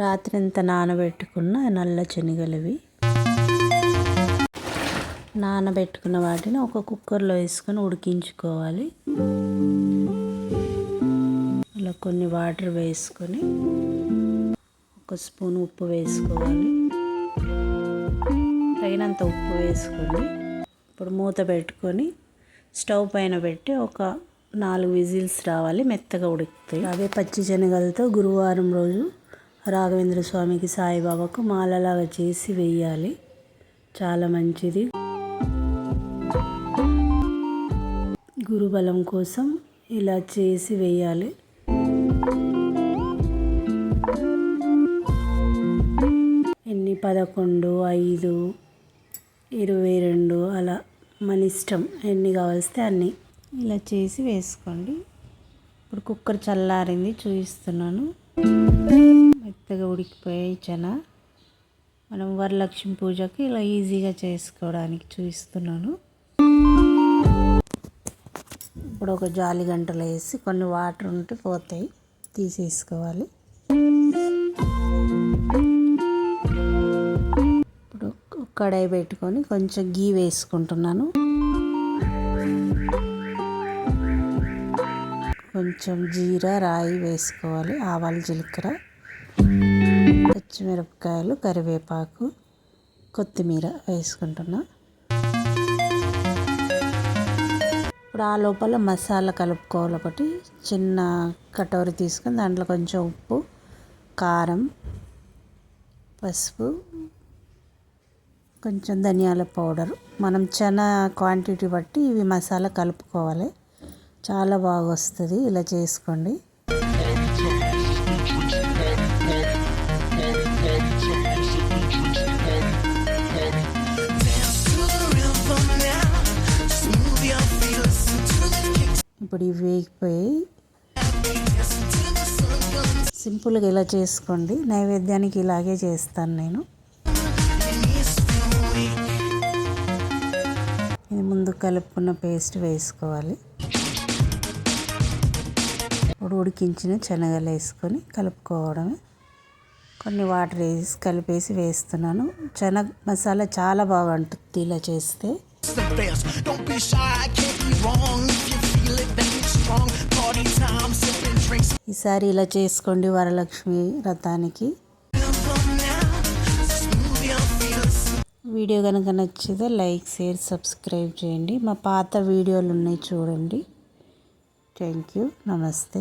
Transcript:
రాత్రి ఇంత నానబెట్టుకున్న నల్ల శనగలవి. నానబెట్టుకున్న వాటిని ఒక కుక్కర్లో వేసుకొని ఉడికించుకోవాలి. అలా కొన్ని వాటర్ వేసుకొని ఒక స్పూన్ ఉప్పు వేసుకోవాలి. తగినంత ఉప్పు వేసుకొని ఇప్పుడు మూత పెట్టుకొని స్టవ్ పైన పెట్టి ఒక నాలుగు విజిల్స్ రావాలి మెత్తగా ఉడుకుతాయి అదే పచ్చి శనగలతో గురువారం రోజు రాఘవేంద్ర స్వామికి సాయిబాబాకు మాలలాగా చేసి వెయ్యాలి. చాలా మంచిది. గురుబలం కోసం ఇలా చేసి వేయాలి ఎన్ని పదకొండు ఐదు ఇరవై రెండు అలా మన ఇష్టం ఎన్ని కావలిస్తే అన్ని. ఇలా చేసి వేసుకోండి. ఇప్పుడు కుక్కర్ చల్లారింది చూపిస్తున్నాను మెత్తగా ఉడికిపోయాయి చనా. మనం వరలక్ష్మి పూజకి ఇలా ఈజీగా చేసుకోవడానికి చూపిస్తున్నాను. ఇప్పుడు ఒక జాలి గంటలు వేసి కొన్ని వాటర్ ఉంటే పోతాయి తీసేసుకోవాలి. ఇప్పుడు కడాయి పెట్టుకొని కొంచెం గీ వేసుకుంటున్నాను. కొంచెం జీరా రాయి వేసుకోవాలి ఆవాలు జీలకర్ర. పచ్చిమిరపకాయలు కరివేపాకు కొత్తిమీర వేసుకుంటున్నా. ఇప్పుడు ఆ లోపల మసాలా కలుపుకోవాలి ఒకటి. చిన్న కటోరి తీసుకొని దాంట్లో కొంచెం ఉప్పు కారం పసుపు కొంచెం ధనియాల పౌడర్. మనం చాలా క్వాంటిటీ బట్టి ఇవి మసాలా కలుపుకోవాలి. చాలా బాగా వస్తుంది ఇలా చేసుకోండి. ఇప్పుడు ఇవి వేగిపోయి సింపుల్గా ఇలా చేసుకోండి. నైవేద్యానికి ఇలాగే చేస్తాను నేను. ఇది ముందు కలుపుకున్న పేస్ట్ వేసుకోవాలి. ఇప్పుడు ఉడికించిన శనగలు వేసుకొని కలుపుకోవడమే. కొన్ని వాటర్ వేసి కలిపేసి వేస్తున్నాను. శనగ మసాలా చాలా బాగుంటుంది ఇలా చేస్తే. ఈసారి ఇలా చేసుకోండి వరలక్ష్మి వ్రతానికి. వీడియో కనుక నచ్చితే లైక్ షేర్ సబ్స్క్రైబ్ చేయండి. మా పాత వీడియోలు ఉన్నాయి చూడండి. Thank you. నమస్తే.